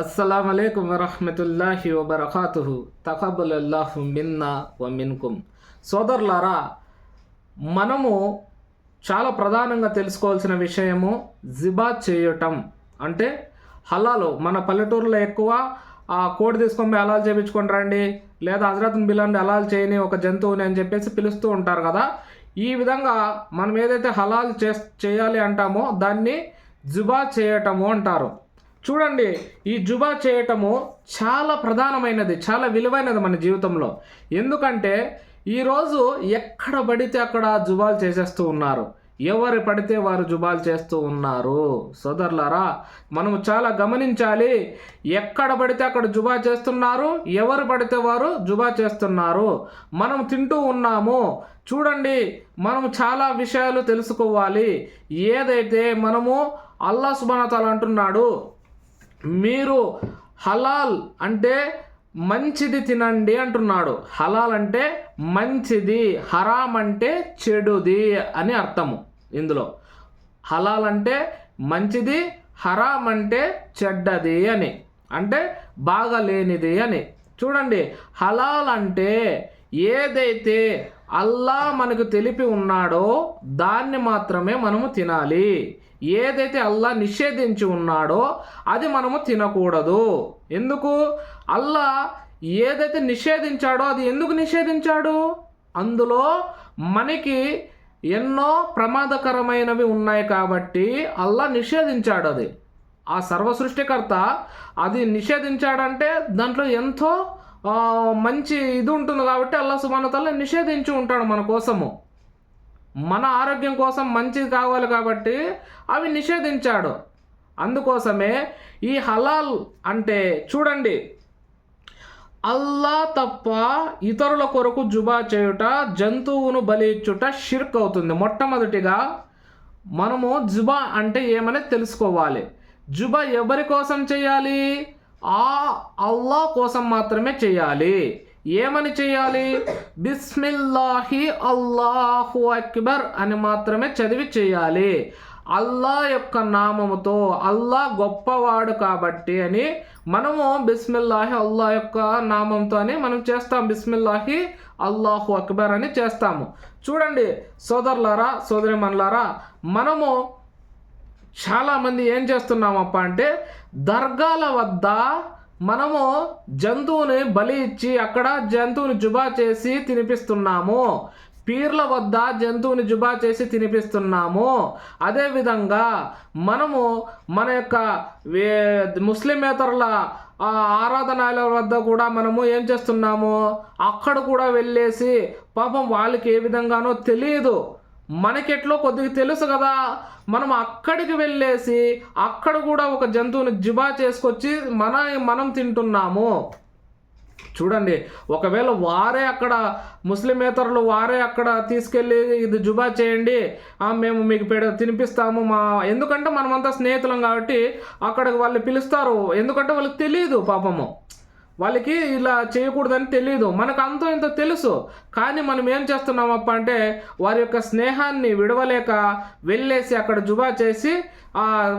అస్సలం అయికం వరహమతుల్లాహి వబర్కాతుహు. తకబులల్లాహు మిన్నా వ మిన్కుం. సోదరులారా మనము చాలా ప్రధానంగా తెలుసుకోవాల్సిన విషయము జిబా చేయటం. అంటే హలాలు మన పల్లెటూరులో ఎక్కువ ఆ కోడి తీసుకొని హలాలు చేయించుకొని రండి లేదా హజరత్ని బిలాన్ని హలాలు చేయని ఒక జంతువుని అని చెప్పేసి పిలుస్తూ ఉంటారు కదా. ఈ విధంగా మనం ఏదైతే హలాలు చే చేయాలి అంటామో దాన్ని జుబా చేయటము అంటారు. చూడండి ఈ జుబా చేయటము చాలా ప్రధానమైనది చాలా విలువైనది మన జీవితంలో. ఎందుకంటే ఈరోజు ఎక్కడ పడితే అక్కడ జుబాలు చేసేస్తూ ఉన్నారు. ఎవరు పడితే వారు జుబాలు చేస్తూ ఉన్నారు. సోదరులారా మనము చాలా గమనించాలి ఎక్కడ పడితే అక్కడ జుబా చేస్తున్నారు ఎవరు పడితే వారు జుబా చేస్తున్నారు. మనం తింటూ ఉన్నాము. చూడండి మనము చాలా విషయాలు తెలుసుకోవాలి. ఏదైతే మనము అల్లా సుబానతాలు అంటున్నాడు మీరు హలాల్ అంటే మంచిది తినండి అంటున్నాడు. హలాల్ అంటే మంచిది హరాం అంటే చెడుది అని అర్థము ఇందులో. హలాల్ అంటే మంచిది హరాం అంటే చెడ్డది అని. అంటే బాగలేనిది అని. చూడండి హలాల్ అంటే ఏదైతే అల్లా మనకు తెలిపి ఉన్నాడో దాన్ని మాత్రమే మనము తినాలి. ఏదైతే అల్లా నిషేధించి ఉన్నాడో అది మనము తినకూడదు. ఎందుకు? అల్లా ఏదైతే నిషేధించాడో అది ఎందుకు నిషేధించాడు? అందులో మనకి ఎన్నో ప్రమాదకరమైనవి ఉన్నాయి కాబట్టి అల్లా నిషేధించాడు అది. ఆ సర్వసృష్టికర్త అది నిషేధించాడంటే దాంట్లో ఎంతో మంచి ఇది ఉంటుంది కాబట్టి అల్లా సుమానతల్లా నిషేధించి ఉంటాడు మన కోసము. మన ఆరోగ్యం కోసం మంచిది కావాలి కాబట్టి అవి నిషేధించాడు. అందుకోసమే ఈ హలాల్ అంటే చూడండి అల్లా తప్ప ఇతరుల కొరకు జుబా చేయుట జంతువును బలి ఇచ్చుట షిర్క్ అవుతుంది. మొట్టమొదటిగా మనము జుబా అంటే ఏమని తెలుసుకోవాలి? జుబా ఎవరి కోసం చేయాలి? ఆ అల్లా కోసం మాత్రమే చేయాలి. ఏమని చేయాలి? బిస్మిల్లాహి అల్లాహు అక్బర్ అని మాత్రమే చదివి చేయాలి. అల్లా యొక్క నామముతో అల్లా గొప్పవాడు కాబట్టి అని మనము బిస్మిల్లాహి అల్లా యొక్క నామంతో అని మనం చేస్తాం. బిస్మిల్లాహి అల్లాహు అక్బర్ అని చేస్తాము. చూడండి సోదరులారా సోదరి మనలారా మనము చాలామంది ఏం చేస్తున్నామప్ప అంటే దర్గాల వద్ద మనము జంతువుని బలి ఇచ్చి అక్కడ జంతువుని జుబా చేసి తినిపిస్తున్నాము. పీర్ల వద్ద జంతువుని జుబా చేసి తినిపిస్తున్నాము. అదేవిధంగా మనము మన యొక్క ముస్లిమేతరుల ఆరాధనాల వద్ద కూడా మనము ఏం చేస్తున్నాము? అక్కడ కూడా వెళ్ళేసి పాపం వాళ్ళకి ఏ విధంగానో తెలియదు. మనకెట్లో కొద్దిగా తెలుసు కదా మనం అక్కడికి వెళ్ళేసి అక్కడ కూడా ఒక జంతువుని జిబా చేసుకొచ్చి మన మనం తింటున్నాము. చూడండి ఒకవేళ వారే అక్కడ ముస్లిమేతరులు వారే అక్కడ తీసుకెళ్ళి ఇది జుబా చేయండి మేము మీకు పెడ తినిపిస్తాము మా ఎందుకంటే మనమంతా స్నేహితులం కాబట్టి అక్కడికి వాళ్ళు పిలుస్తారు. ఎందుకంటే వాళ్ళకి తెలియదు పాపము. వాళ్ళకి ఇలా చేయకూడదని తెలియదు మనకు అంతో ఇంత తెలుసు. కానీ మనం ఏం చేస్తున్నామప్ప అంటే వారి యొక్క స్నేహాన్ని విడవలేక వెళ్ళేసి అక్కడ జుబా చేసి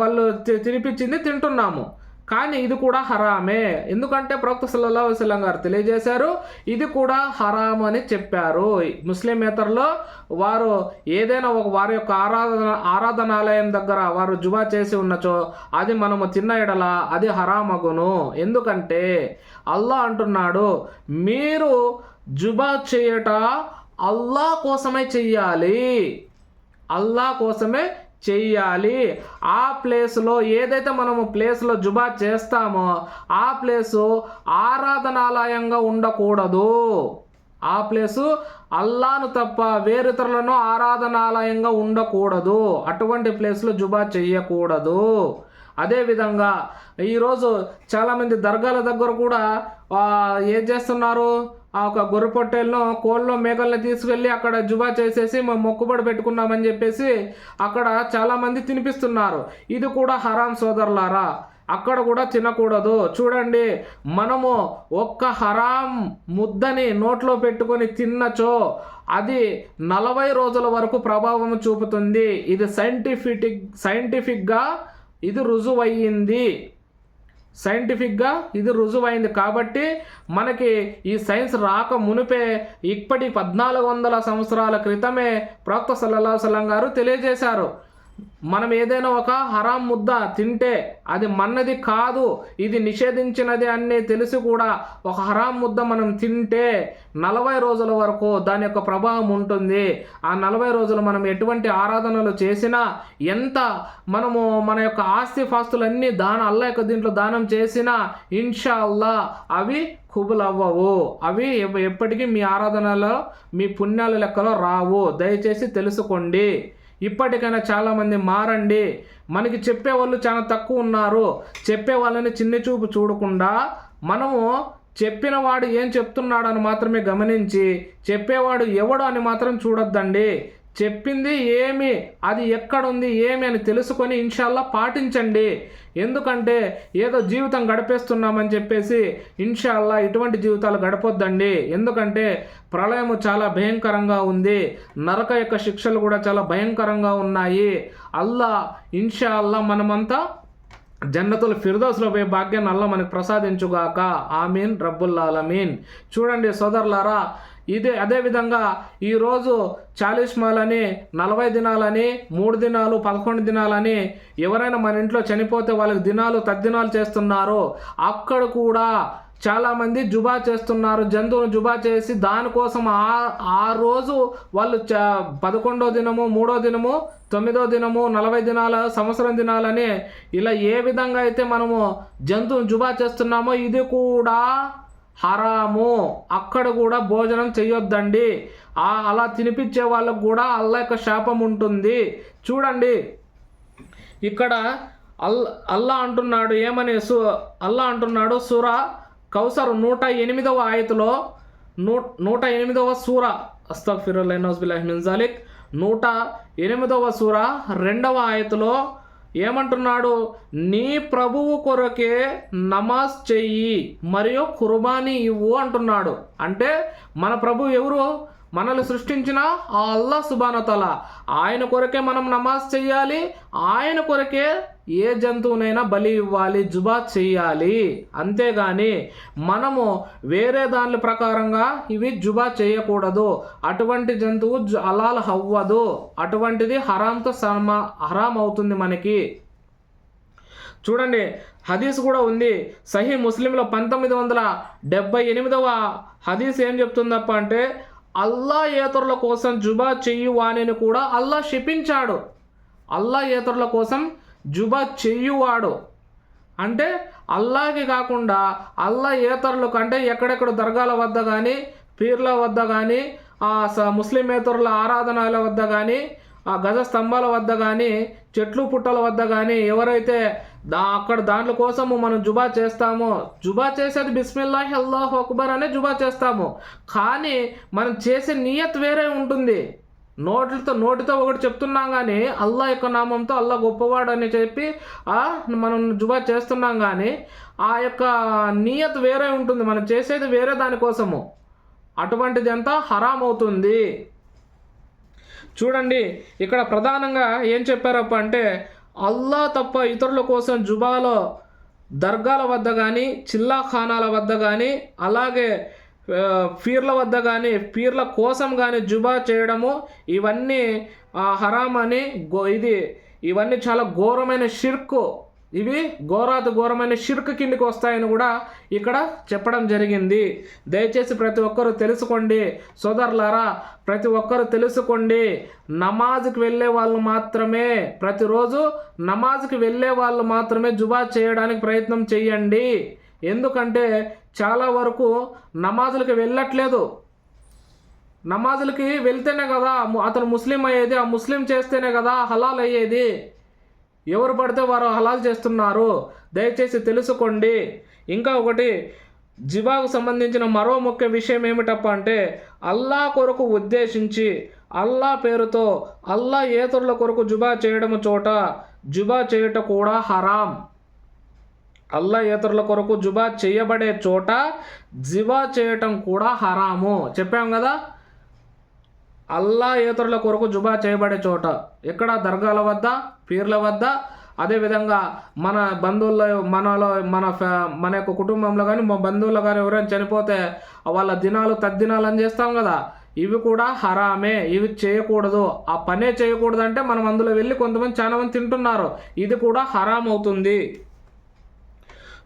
వాళ్ళు తినిపించింది తింటున్నాము. కానీ ఇది కూడా హరామే. ఎందుకంటే ప్రవక్త సల్లల్లా వసలం గారు తెలియజేశారు ఇది కూడా హరామ్ అని చెప్పారు. ముస్లిమేతరులో వారు ఏదైనా ఒక వారి యొక్క ఆరాధన ఆరాధనాలయం దగ్గర వారు జుబా చేసి ఉన్నచో అది మనము తిన్న ఎడల అది హరామగును. ఎందుకంటే అల్లా అంటున్నాడు మీరు జుబా చేయట అల్లా కోసమే చెయ్యాలి. అల్లా కోసమే చెయ్యాలి ఆ ప్లేస్లో ఏదైతే మనము ప్లేస్లో జుబా చేస్తామో ఆ ప్లేసు ఆరాధనాలయంగా ఉండకూడదు. ఆ ప్లేసు అల్లాను తప్ప వేరితరులను ఆరాధనాలయంగా ఉండకూడదు. అటువంటి ప్లేస్లో జుబా చేయకూడదు. అదేవిధంగా ఈరోజు చాలామంది దర్గాల దగ్గర కూడా ఏం చేస్తున్నారు? ఆ ఒక గొర్రె పొట్టేలను కోళ్ళలో మేకల్ని తీసుకెళ్ళి అక్కడ జుబా చేసేసి మేము మొక్కుబడి పెట్టుకున్నామని చెప్పేసి అక్కడ చాలామంది తినిపిస్తున్నారు. ఇది కూడా హరాం సోదరులారా అక్కడ కూడా తినకూడదు. చూడండి మనము ఒక్క హరాం ముద్దని నోట్లో పెట్టుకొని తిన్నచో అది నలభై రోజుల వరకు ప్రభావం చూపుతుంది. ఇది సైంటిఫిక్ సైంటిఫిక్గా ఇది రుజువయ్యింది. సైంటిఫిక్గా ఇది రుజువైంది కాబట్టి మనకి ఈ సైన్స్ రాక మునిపే ఇప్పటి పద్నాలుగు వందల సంవత్సరాల క్రితమే ప్రొక్త సల్లల్లాహు సలం గారు తెలియజేశారు. మనం ఏదైనా ఒక హరాం ముద్ద తింటే అది మన్నది కాదు ఇది నిషేధించినది అని తెలిసి కూడా ఒక హరాం ముద్ద మనం తింటే నలభై రోజుల వరకు దాని యొక్క ప్రభావం ఉంటుంది. ఆ నలభై రోజులు మనం ఎటువంటి ఆరాధనలు చేసినా ఎంత మనము మన యొక్క ఆస్తి పాస్తులన్నీ దాన అల్లా యొక్క దీంట్లో దానం చేసినా ఇన్షా అల్లా అవి కుబులవ్వవు. అవి ఎప్పటికీ మీ ఆరాధనలో మీ పుణ్యాల లెక్కలో రావు. దయచేసి తెలుసుకోండి. ఇప్పటికైనా చాలామంది మారండి. మనకి చెప్పేవాళ్ళు చాలా తక్కువ ఉన్నారు. చెప్పే వాళ్ళని చిన్న చూపు చూడకుండా మనము చెప్పిన వాడు ఏం చెప్తున్నాడని మాత్రమే గమనించి చెప్పేవాడు ఎవడు అని మాత్రం చూడొద్దండి. చెప్పింది ఏమి? అది ఎక్కడుంది? ఏమి అని తెలుసుకొని ఇన్షాల్లా పాటించండి. ఎందుకంటే ఏదో జీవితం గడిపేస్తున్నామని చెప్పేసి ఇన్షాల్లా ఇటువంటి జీవితాలు గడపొద్దండి. ఎందుకంటే ప్రళయం చాలా భయంకరంగా ఉంది. నరక యొక్క శిక్షలు కూడా చాలా భయంకరంగా ఉన్నాయి. అల్లా ఇన్షాల్లా మనమంతా జన్నతుల ఫిర్దోస్లో పోయే భాగ్యాన్ని అల్లా మనకు ప్రసాదించుగాక. ఆమీన్. రబ్బుల్లాలమీన్ చూడండి సోదరులారా ఇదే అదేవిధంగా ఈరోజు చాలీస్మాలని నలభై దినాలని మూడు దినాలు పదకొండు దినాలని ఎవరైనా మన ఇంట్లో చనిపోతే వాళ్ళకి దినాలు తద్దినాలు చేస్తున్నారు. అక్కడ కూడా చాలామంది జుబా చేస్తున్నారు. జంతువును జుబా చేసి దానికోసం ఆ ఆ రోజు వాళ్ళు చ పదకొండో దినము మూడో దినము తొమ్మిదో దినము నలభై దినాల సంవత్సరం దినాలని ఇలా ఏ విధంగా అయితే మనము జంతువును జుబా చేస్తున్నామో ఇది కూడా హరాము. అక్కడ కూడా భోజనం చేయొద్దండి. ఆ అలా తినిపించే వాళ్ళకు కూడా అల్లా యొక్క శాపం ఉంటుంది. చూడండి. ఇక్కడ అల్ అల్లా అంటున్నాడు. ఏమని సు అల్లా అంటున్నాడు. సురా కౌసర్ నూట ఎనిమిదవ ఆయతలో నూ నూట ఎనిమిదవ సూర అస్తఫిరుల్లాహిమిన్జాలిక్ నూట ఎనిమిదవ సూర రెండవ ఆయతలో ఏమంటున్నాడు? నీ ప్రభువు కొరకే నమాజ్ చెయ్యి మరియు కుర్బానీ ఇవ్వు అంటున్నాడు. అంటే మన ప్రభు ఎవరు? మనల్ని సృష్టించిన ఆ అల్లా సుబానతల ఆయన కొరకే మనం నమాజ్ చేయాలి ఆయన కొరకే ఏ జంతువునైనా బలి ఇవ్వాలి జుబా చేయాలి అంతేగాని మనము వేరే దాని ప్రకారంగా ఇవి జుబా చేయకూడదు అటువంటి జంతువు జు- అలాల్ అవ్వదు అటువంటిది హరాంతో సమా హరాం అవుతుంది మనకి. చూడండి హదీస్ కూడా ఉంది. సహీ ముస్లింలో పంతొమ్మిది వందల డెబ్బై ఎనిమిదవ హదీస్ ఏం చెప్తుందప్ప అంటే అల్లా ఏతరుల కోసం జుబా చెయ్యువానిని కూడా అల్లా శపించాడు. అల్లా ఏతరుల కోసం జుబా చెయ్యువాడు అంటే అల్లాకి కాకుండా అల్లా ఏతరులకు అంటే ఎక్కడెక్కడ దర్గాల వద్ద కానీ పీర్ల వద్ద కానీ ఆ స- ముస్లిమేతరుల ఆరాధనాల వద్ద కానీ ఆ గజ స్తంభాల వద్ద కానీ చెట్లు పుట్టల వద్ద కానీ ఎవరైతే దా అక్కడ దాంట్ల కోసము మనం జుబా చేస్తామో జుబా చేసేది బిస్మిల్లాహ్ అల్లాహ్ అక్బర్ అనే జుబా చేస్తాము. కానీ మనం చేసే నియత్ వేరే ఉంటుంది. నోటితో నోటితో ఒకటి చెప్తున్నాం కానీ అల్లా యొక్క నామంతో అల్లా గొప్పవాడు అని చెప్పి మనం జుబా చేస్తున్నాం కానీ ఆ యొక్క నియత్ వేరే ఉంటుంది. మనం చేసేది వేరే దానికోసము అటువంటిది అంతా హరాం అవుతుంది. చూడండి ఇక్కడ ప్రధానంగా ఏం చెప్పారప్ప అంటే అల్లా తప్ప ఇతరుల కోసం జుబాలో దర్గాల వద్ద కానీ చిల్లా ఖానాల వద్ద కానీ అలాగే పీర్ల వద్ద కానీ పీర్ల కోసం కానీ జుబా చేయడము ఇవన్నీ ఆ, అని గో ఇది ఇవన్నీ చాలా ఘోరమైన షిర్కు. ఇవి ఘోరాతి ఘోరమైన షిర్క్ కిందికి వస్తాయని కూడా ఇక్కడ చెప్పడం జరిగింది. దయచేసి ప్రతి ఒక్కరూ తెలుసుకోండి. సోదరులారా ప్రతి ఒక్కరూ తెలుసుకోండి. నమాజ్కి వెళ్ళే వాళ్ళు మాత్రమే ప్రతిరోజు నమాజ్కి వెళ్ళే వాళ్ళు మాత్రమే జుబా చేయడానికి ప్రయత్నం చేయండి. ఎందుకంటే చాలా వరకు నమాజులకి వెళ్ళట్లేదు. నమాజులకి వెళ్తేనే కదా అతను ముస్లిం అయ్యేది ఆ ముస్లిం చేస్తేనే కదా హలాల్ అయ్యేది. ఎవరు పడితే వారు హలాల్ చేస్తున్నారు. దయచేసి తెలుసుకోండి. ఇంకా ఒకటి జిబాకు సంబంధించిన మరో ముఖ్య విషయం ఏమిటప్ప అంటే అల్లా కొరకు ఉద్దేశించి అల్లా పేరుతో అల్లా ఏతరుల కొరకు జుబా చేయడము చోట జుబా చేయుట కూడా హరాం. అల్లా ఏతరుల కొరకు జుబా చేయబడే చోట జిబా చేయటం కూడా హరాము. చెప్పాం కదా? అల్లా ఏతరుల కొరకు జుబా చేయబడే చోట ఎక్కడ దర్గాల వద్ద పీర్ల వద్ద అదేవిధంగా మన బంధువుల్లో మనలో మన ఫ్యా- మన యొక్క కుటుంబంలో కానీ మా బంధువుల్లో కానీ ఎవరైనా చనిపోతే వాళ్ళ దినాలు తద్దినాలు అని చేస్తాం కదా. ఇవి కూడా హరామే ఇవి చేయకూడదు. ఆ పనే చేయకూడదు అంటే మనం అందులో వెళ్ళి కొంతమంది చాలామంది తింటున్నారు. ఇది కూడా హరామ్ అవుతుంది.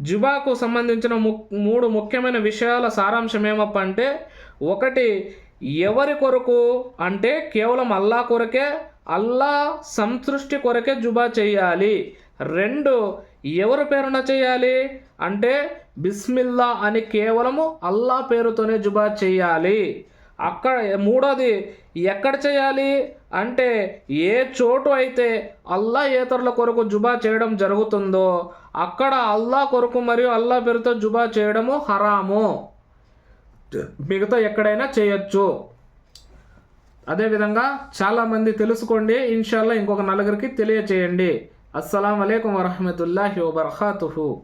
జుబాకు సంబంధించిన ము మూడు ముఖ్యమైన విషయాల సారాంశం ఏమప్ప అంటే ఒకటి ఎవరి కొరకు? అంటే కేవలం అల్లా కొరకే అల్లా సంతృష్టి కొరకే జుబా చేయాలి. రెండు ఎవరి పేరున చేయాలి? అంటే బిస్మిల్లా అని కేవలము అల్లా పేరుతోనే జుబా చేయాలి. అక్కడ మూడోది ఎక్కడ చేయాలి? అంటే ఏ చోటు అయితే అల్లా ఏతరుల కొరకు జుబా చేయడం జరుగుతుందో అక్కడ అల్లా కొరకు మరియు అల్లా పేరుతో జుబా చేయడము హరాము. మిగతా ఎక్కడైనా చేయొచ్చు. అదేవిధంగా చాలామంది తెలుసుకోండి ఇన్షాల్లా ఇంకొక నలుగురికి తెలియచేయండి. అస్సలం అయికం వరహమతుల్లాహి వబర్హాతుహు